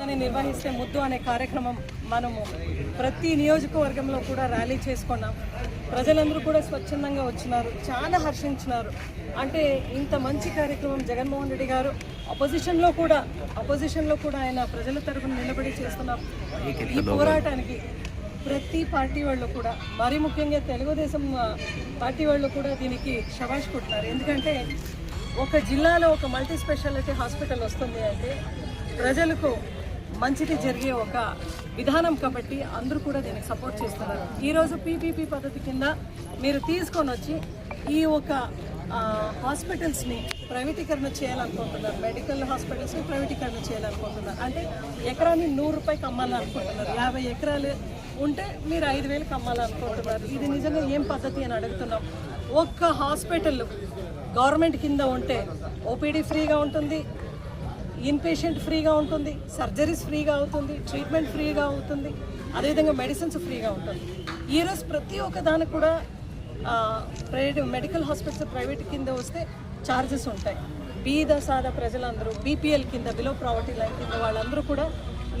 దాన్ని నిర్వహిస్తే ముద్దు అనే కార్యక్రమం మనము ప్రతి నియోజకవర్గంలో కూడా ర్యాలీ చేసుకున్నాం. ప్రజలందరూ కూడా స్వచ్ఛందంగా వచ్చినారు చాలా హర్షించినారు. అంటే ఇంత మంచి కార్యక్రమం జగన్మోహన్ రెడ్డి గారు అపోజిషన్లో కూడా అపోజిషన్లో కూడా ఆయన ప్రజల తరఫున నిలబడి చేస్తున్నాం ఈ పోరాటానికి ప్రతి పార్టీ వాళ్ళు కూడా మరీ ముఖ్యంగా తెలుగుదేశం పార్టీ వాళ్ళు కూడా దీనికి షవాష్ కొట్టినారు. ఎందుకంటే ఒక జిల్లాలో ఒక మల్టీ స్పెషాలిటీ హాస్పిటల్ వస్తుంది అంటే ప్రజలకు మంచిది జరిగే ఒక విధానం కాబట్టి అందరూ కూడా దీనికి సపోర్ట్ చేస్తున్నారు. ఈరోజు పీపీపీ పద్ధతి కింద మీరు తీసుకొని వచ్చి ఈ ఒక హాస్పిటల్స్ని ప్రైవేటీకరణ చేయాలనుకుంటున్నారు. మెడికల్ హాస్పిటల్స్ని ప్రైవేటీకరణ చేయాలనుకుంటున్నారు. అంటే ఎకరాన్ని నూరు రూపాయకి అమ్మాలనుకుంటున్నారు. యాభై ఎకరాలు ఉంటే మీరు ఐదు వేలు కమ్మాలనుకుంటున్నారు ఇది నిజంగా ఏం పద్ధతి అని అడుగుతున్నాం. ఒక్క హాస్పిటల్ గవర్నమెంట్ కింద ఉంటే ఓపీడీ ఫ్రీగా ఉంటుంది. ఇన్ పేషెంట్ ఫ్రీగా ఉంటుంది సర్జరీస్ ఫ్రీగా అవుతుంది ట్రీట్మెంట్ ఫ్రీగా అవుతుంది అదేవిధంగా మెడిసిన్స్ ఫ్రీగా ఉంటుంది. ఈరోజు ప్రతి ఒక్క దానికి కూడా ప్రైవేట్ మెడికల్ హాస్పిటల్స్ ప్రైవేట్ కింద వస్తే ఛార్జెస్ ఉంటాయి. బీద సాదా ప్రజలందరూ బీపీఎల్ కింద బిలో ప్రావర్టీ లైన్ కింద వాళ్ళందరూ కూడా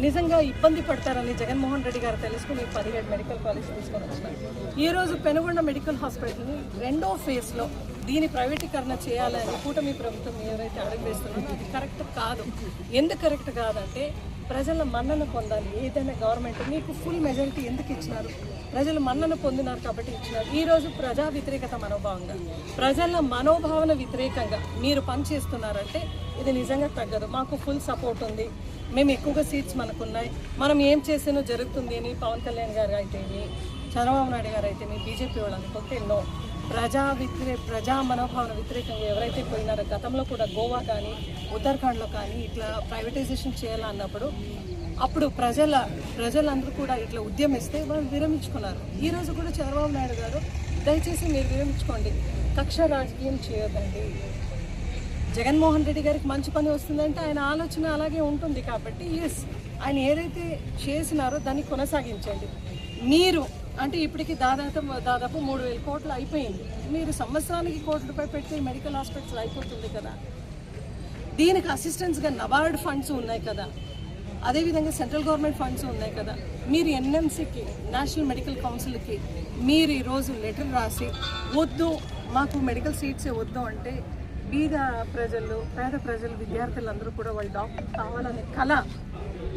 నిజంగా ఇబ్బంది పడతారని జగన్మోహన్ రెడ్డి గారు తెలుసుకుని పదిహేడు మెడికల్ కాలేజ్ తీసుకొని వచ్చినారు ఈరోజు పెనుగొండ మెడికల్ హాస్పిటల్ని రెండో ఫేజ్లో దీని ప్రైవేటీకరణ చేయాలని కూటమి ప్రభుత్వం ఎవరైతే అడుగు వేస్తున్నారో కరెక్ట్ కాదు. ఎందుకు కరెక్ట్ కాదంటే ప్రజల మన్నన పొందాలి. ఏదైనా గవర్నమెంట్ మీకు ఫుల్ మెజారిటీ ఎందుకు ఇచ్చినారు? ప్రజలు మన్నన పొందినారు కాబట్టి ఇచ్చినారు. ఈరోజు ప్రజా వ్యతిరేకత మనోభావంగా ప్రజల మనోభావన వ్యతిరేకంగా మీరు పనిచేస్తున్నారంటే ఇది నిజంగా తగ్గదు. మాకు ఫుల్ సపోర్ట్ ఉంది. మేము ఎక్కువగా సీట్స్ మనకున్నాయి. మనం ఏం చేసినా జరుగుతుంది అని పవన్ కళ్యాణ్ గారు అయితేమి చంద్రబాబు నాయుడు గారు అయితేమి బీజేపీ వాళ్ళు అనుకుంటే నో ప్రజా వ్యతిరే ప్రజా మనోభావన వ్యతిరేకంగా ఎవరైతే పోయినారో గతంలో కూడా గోవా కానీ ఉత్తరాఖండ్లో కానీ ఇట్లా ప్రైవేటైజేషన్ చేయాలన్నప్పుడు అప్పుడు ప్రజల ప్రజలందరూ కూడా ఇట్లా ఉద్యమిస్తే వాళ్ళు విరమించుకున్నారు. ఈరోజు కూడా చంద్రబాబు నాయుడు గారు దయచేసి మీరు విరమించుకోండి. కక్ష రాజకీయం చేయొద్దండి. జగన్మోహన్ రెడ్డి గారికి మంచి పని వస్తుందంటే ఆయన ఆలోచన అలాగే ఉంటుంది కాబట్టి ఎస్ ఆయన ఏదైతే చేసినారో దాన్ని కొనసాగించండి. మీరు అంటే ఇప్పటికి దాదాపు దాదాపు మూడు వేల కోట్లు అయిపోయింది. మీరు సంవత్సరానికి కోట్ల రూపాయలు పెడితే మెడికల్ హాస్పిటల్ అయిపోతుంది కదా. దీనికి అసిస్టెన్స్గా నబార్డ్ ఫండ్స్ ఉన్నాయి కదా. అదేవిధంగా సెంట్రల్ గవర్నమెంట్ ఫండ్స్ ఉన్నాయి కదా. మీరు ఎన్ఎంసీకి నేషనల్ మెడికల్ కౌన్సిల్కి మీరు ఈరోజు లెటర్ రాసి వద్దు మాకు మెడికల్ సీట్సే వద్దు అంటే బీద ప్రజలు పేద ప్రజలు విద్యార్థులందరూ కూడా వాళ్ళు డాక్టర్ కావాలనే కళ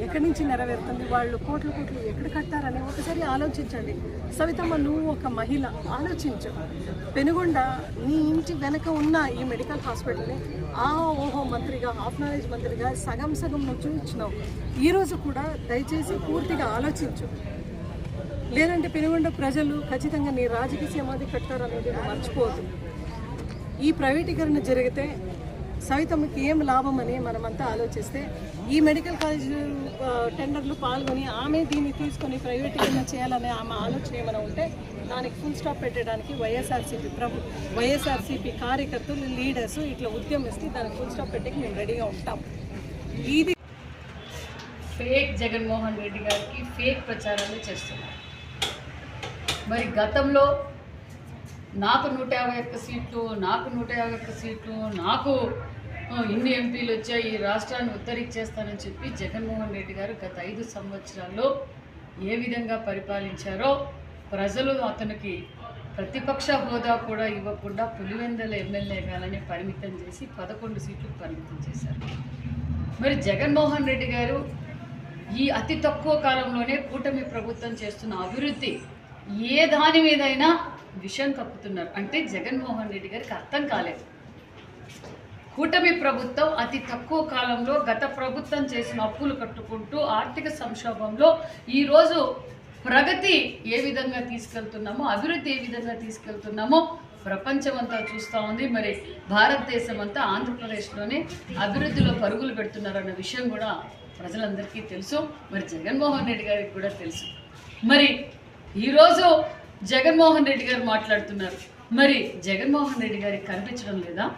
ఎక్కడి నుంచి నెరవేరుతుంది? వాళ్ళు కోట్లు కోట్లు ఎక్కడ కట్టారని ఒకసారి ఆలోచించండి. సవితమ్మ నువ్వు ఒక మహిళ. ఆలోచించు. పెనుగొండ నీ ఇంటి వెనక ఉన్న ఈ మెడికల్ హాస్పిటల్ని ఆ ఓహో మంత్రిగా హాఫ్ నాలెడ్జ్ మంత్రిగా సగం సగం నువ్వు చూపించినావు ఈరోజు కూడా దయచేసి పూర్తిగా ఆలోచించు. లేదంటే పెనుగొండ ప్రజలు ఖచ్చితంగా నీ రాజకీయ సమాధి కట్టారనేది మర్చిపోదు ఈ ప్రైవేటీకరణ జరిగితే సవితమ్మకి ఏం లాభం అని మనమంతా ఆలోచిస్తే ఈ మెడికల్ కాలేజ్ టెండర్లు పాల్గొని ఆమె దీన్ని తీసుకొని ప్రైవేటీకరణ చేయాలనే ఆమె ఆలోచన ఏమైనా ఉంటే దానికి ఫుల్ స్టాప్ పెట్టడానికి వైఎస్ఆర్సీపీ ప్రభు వైఎస్ఆర్సీపీ కార్యకర్తలు లీడర్స్ ఇట్లా ఉద్యమిస్తే దానికి ఫుల్ స్టాప్ పెట్టేకి మేము రెడీగా ఉంటాం. ఇది ఫేక్ జగన్మోహన్ రెడ్డి గారికి ఫేక్ ప్రచారాన్ని చేస్తున్నారు. మరి గతంలో నాకు నూట యాభై ఒక్క సీట్లు నాకు నూట యాభై ఒక్క సీట్లు నాకు ఇన్ని ఎంపీలు వచ్చాయి ఈ రాష్ట్రాన్ని ఉత్తరించేస్తానని చెప్పి జగన్మోహన్ రెడ్డి గారు గత ఐదు సంవత్సరాల్లో ఏ విధంగా పరిపాలించారో ప్రజలు అతనికి ప్రతిపక్ష హోదా కూడా ఇవ్వకుండా పులివెందల ఎమ్మెల్యే గాలని పరిమితం చేసి పదకొండు సీట్లు పరిమితం చేశారు. మరి జగన్మోహన్ రెడ్డి గారు ఈ అతి తక్కువ కాలంలోనే కూటమి ప్రభుత్వం చేస్తున్న అభివృద్ధి ఏ దాని మీదైనా విషం కప్పుతున్నారు. అంటే జగన్మోహన్ రెడ్డి గారికి అర్థం కాలేదు. కూటమి ప్రభుత్వం అతి తక్కువ కాలంలో గత ప్రభుత్వం చేసిన అప్పులు కట్టుకుంటూ ఆర్థిక సంక్షోభంలో ఈరోజు ప్రగతి ఏ విధంగా తీసుకెళ్తున్నామో అభివృద్ధి ఏ విధంగా తీసుకెళ్తున్నామో ప్రపంచం అంతా చూస్తూ ఉంది. మరి భారతదేశం అంతా ఆంధ్రప్రదేశ్లోనే అభివృద్ధిలో పరుగులు పెడుతున్నారన్న విషయం కూడా ప్రజలందరికీ తెలుసు. మరి జగన్మోహన్ రెడ్డి గారికి కూడా తెలుసు. మరి ఈరోజు జగన్మోహన్ రెడ్డి గారు మాట్లాడుతున్నారు. మరి జగన్మోహన్ రెడ్డి గారికి కనిపించడం లేదా?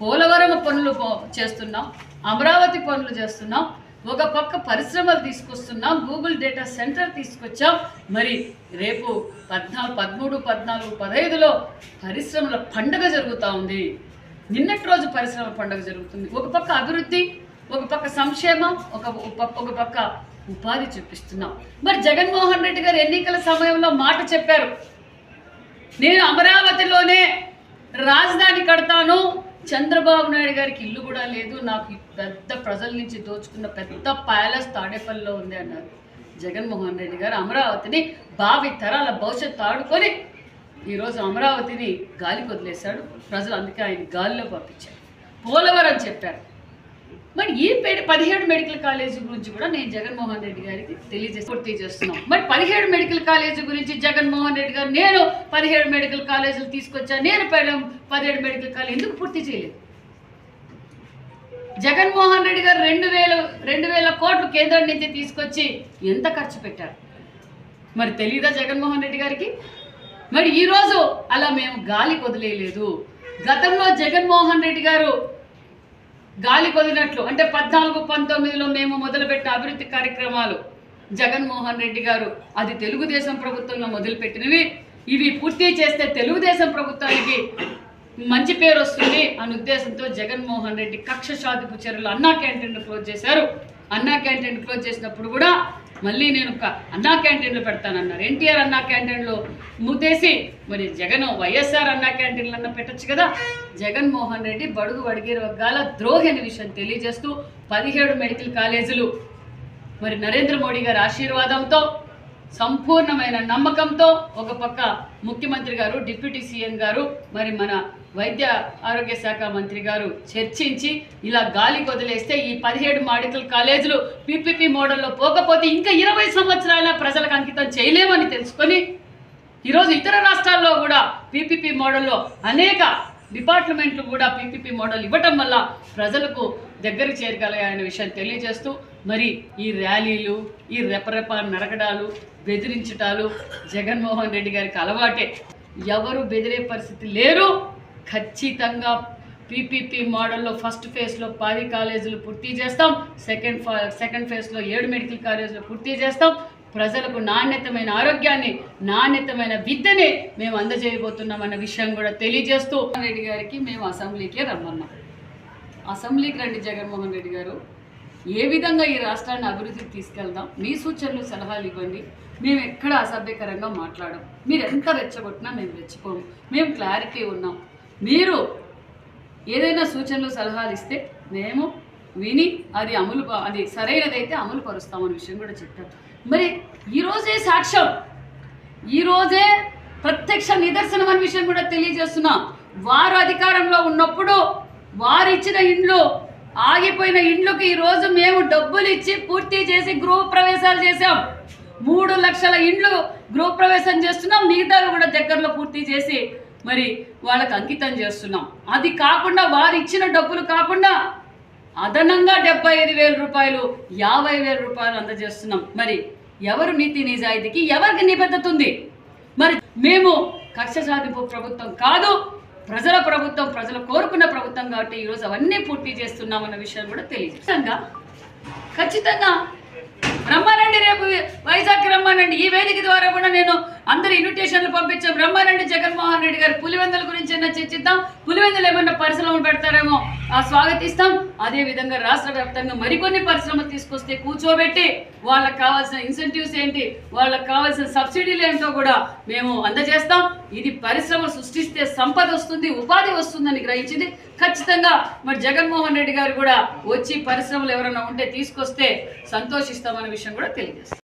పోలవరం పనులు చేస్తున్నాం అమరావతి పనులు చేస్తున్నాం ఒక పక్క పరిశ్రమలు తీసుకొస్తున్నాం గూగుల్ డేటా సెంటర్ తీసుకొచ్చాం. మరి రేపు పద్నాలుగు పదమూడు పద్నాలుగు పదహైదులో పరిశ్రమల పండగ జరుగుతూ ఉంది. నిన్నటి రోజు పరిశ్రమల పండగ జరుగుతుంది. ఒక పక్క అభివృద్ధి ఒక పక్క సంక్షేమం ఒక ఒక- ఒక పక్క ఉపాధి చూపిస్తున్నాం. మరి జగన్మోహన్ రెడ్డి గారు ఎన్నికల సమయంలో మాట చెప్పారు. నేను అమరావతిలోనే రాజధాని కడతాను. చంద్రబాబు నాయుడు గారికి ఇల్లు కూడా లేదు. నాకు పెద్ద ప్రజల నుంచి దోచుకున్న పెద్ద ప్యాలెస్ తాడేపల్లిలో ఉంది అన్నారు. జగన్మోహన్ రెడ్డి గారు అమరావతిని భావి తరాల భవిష్యత్తు ఆడుకొని ఈరోజు అమరావతిని గాలికి వదిలేశాడు. ప్రజలు అందుకే ఆయన గాలిలో పంపించారు. పోలవరం చెప్పారు. మరి ఈ పేడ పదిహేడు మెడికల్ కాలేజీ గురించి కూడా నేను జగన్మోహన్ రెడ్డి గారికి తెలియజేసి పూర్తి చేస్తున్నాం. మరి పదిహేడు మెడికల్ కాలేజీ గురించి జగన్మోహన్ రెడ్డి గారు నేను పదిహేడు మెడికల్ కాలేజీలు తీసుకొచ్చా నేను పదిహేడు మెడికల్ కాలేజ్ ఎందుకు పూర్తి చేయలేదు? జగన్మోహన్ రెడ్డి గారు రెండు వేల రెండు వేల కోట్లు కేంద్రం నుంచి తీసుకొచ్చి ఎంత ఖర్చు పెట్టారు? మరి తెలీదా జగన్మోహన్ రెడ్డి గారికి? మరి ఈరోజు అలా మేము గాలి వదిలేయలేదు. గతంలో జగన్మోహన్ రెడ్డి గారు గాలి కొదినట్లు అంటే పద్నాలుగు పంతొమ్మిదిలో మేము మొదలుపెట్టిన అభివృద్ధి కార్యక్రమాలు. జగన్మోహన్ రెడ్డి గారు అది తెలుగుదేశం ప్రభుత్వంలో మొదలుపెట్టినవి. ఇవి పూర్తి చేస్తే తెలుగుదేశం ప్రభుత్వానికి మంచి పేరు వస్తుంది అనే ఉద్దేశంతో జగన్మోహన్ రెడ్డి కక్ష సాధిపు చర్యలు అన్నా క్యాంటీన్లు క్లోజ్ చేశారు. అన్నా క్యాంటీన్ క్లోజ్ చేసినప్పుడు కూడా మళ్ళీ నేను ఒక అన్నా క్యాంటీన్లో పెడతానన్నారు. ఎన్టీఆర్ అన్నా క్యాంటీన్లో ముద్దేసి మరి జగన్ వైఎస్ఆర్ అన్నా క్యాంటీన్లు అన్న పెట్టచ్చు కదా? జగన్మోహన్ రెడ్డి బడుగు వడిగేరు వర్గాల ద్రోహి అనే విషయం తెలియజేస్తూ పదిహేడు మెడికల్ కాలేజీలు మరి నరేంద్ర మోడీ గారి ఆశీర్వాదంతో సంపూర్ణమైన నమ్మకంతో ఒక పక్క ముఖ్యమంత్రి గారు డిప్యూటీ సీఎం గారు మరి మన వైద్య ఆరోగ్య శాఖ మంత్రి గారు చర్చించి ఇలా గాలి వదిలేస్తే ఈ పదిహేడు మెడికల్ కాలేజీలు పీపీపీ మోడల్లో పోకపోతే ఇంకా ఇరవై సంవత్సరాల ప్రజలకు అంకితం చేయలేమని తెలుసుకొని ఈరోజు ఇతర రాష్ట్రాల్లో కూడా పీపీపీ మోడల్లో అనేక డిపార్ట్మెంట్లు కూడా పీపీపీ మోడల్ ఇవ్వటం వల్ల ప్రజలకు దగ్గర చేరగలిగాయనే విషయం తెలియజేస్తూ మరి ఈ ర్యాలీలు ఈ రెపరెప నరకడాలు బెదిరించటాలు జగన్మోహన్ రెడ్డి గారికి అలవాటే. ఎవరు బెదిరే పరిస్థితి లేరు. ఖచ్చితంగా పీపీపీ మోడల్లో ఫస్ట్ ఫేజ్లో పది కాలేజీలు పూర్తి చేస్తాం. సెకండ్ ఫా సెకండ్ ఫేజ్లో ఏడు మెడికల్ కాలేజీలు పూర్తి చేస్తాం. ప్రజలకు నాణ్యతమైన ఆరోగ్యాన్ని నాణ్యతమైన విద్యని మేము అందజేయబోతున్నామన్న విషయం కూడా తెలియజేస్తూ రెడ్డి గారికి మేము అసెంబ్లీకే రమ్మన్నాం. అసెంబ్లీకి రండి జగన్మోహన్ రెడ్డి గారు. ఏ విధంగా ఈ రాష్ట్రాన్ని అభివృద్ధికి తీసుకెళ్దాం? మీ సూచనలు సలహాలు ఇవ్వండి. మేము ఎక్కడ అసభ్యకరంగా మాట్లాడం మీరు ఎంత రెచ్చగొట్టినా మేము రెచ్చిపోము. మేము క్లారిటీ ఉన్నాం. మీరు ఏదైనా సూచనలు సలహాలు ఇస్తే మేము విని అది అమలు అది సరైనదైతే అమలు పరుస్తామనే విషయం కూడా చెప్పారు. మరి ఈరోజే సాక్ష్యం. ఈరోజే ప్రత్యక్ష నిదర్శనం అనే విషయం కూడా తెలియజేస్తున్నాం. వారు అధికారంలో ఉన్నప్పుడు వారు ఇచ్చిన ఇండ్లు ఆగిపోయిన ఇండ్లకు ఈరోజు మేము డబ్బులు ఇచ్చి పూర్తి చేసి గృహ ప్రవేశాలు చేశాం. మూడు లక్షల ఇండ్లు గృహ ప్రవేశం చేస్తున్నాం. మిగతాలు కూడా దగ్గరలో పూర్తి చేసి మరి వాళ్ళకి అంకితం చేస్తున్నాం. అది కాకుండా వారు ఇచ్చిన డబ్బులు కాకుండా అదనంగా డెబ్బై ఐదు వేల రూపాయలు యాభై వేల రూపాయలు అందజేస్తున్నాం. మరి ఎవరు నీతి నిజాయితీకి ఎవరికి నిబద్ధత ఉంది మరి మేము కక్ష సాధింపు ప్రభుత్వం కాదు ప్రజల ప్రభుత్వం ప్రజలు కోరుకున్న ప్రభుత్వం కాబట్టి ఈరోజు అవన్నీ పూర్తి చేస్తున్నామన్న విషయం కూడా తెలియదు. ఖచ్చితంగా ఖచ్చితంగా. రేపు వైజాగ్ రమ్మనండి. ఈ వేదిక ద్వారా కూడా నేను అందరు ఇన్విటేషన్లు పంపించాం బ్రహ్మారెడ్డి జగన్మోహన్ రెడ్డి గారు పులివెందుల గురించి అయినా చర్చిద్దాం? పులివెందులు ఏమన్నా పరిశ్రమలు పెడతారేమో ఆ స్వాగతిస్తాం. అదే విధంగా రాష్ట్ర వ్యాప్తంగా మరికొన్ని పరిశ్రమలు తీసుకొస్తే కూర్చోబెట్టి వాళ్ళకి కావాల్సిన ఇన్సెంటివ్స్ ఏంటి వాళ్ళకి కావాల్సిన సబ్సిడీలు ఏంటో కూడా మేము అందజేస్తాం. ఇది పరిశ్రమ సృష్టిస్తే సంపద వస్తుంది ఉపాధి వస్తుందని గ్రహించింది. ఖచ్చితంగా మరి జగన్మోహన్ రెడ్డి గారు కూడా వచ్చి పరిశ్రమలు ఎవరైనా ఉంటే తీసుకొస్తే సంతోషిస్తామనే విషయం కూడా తెలియజేస్తాం.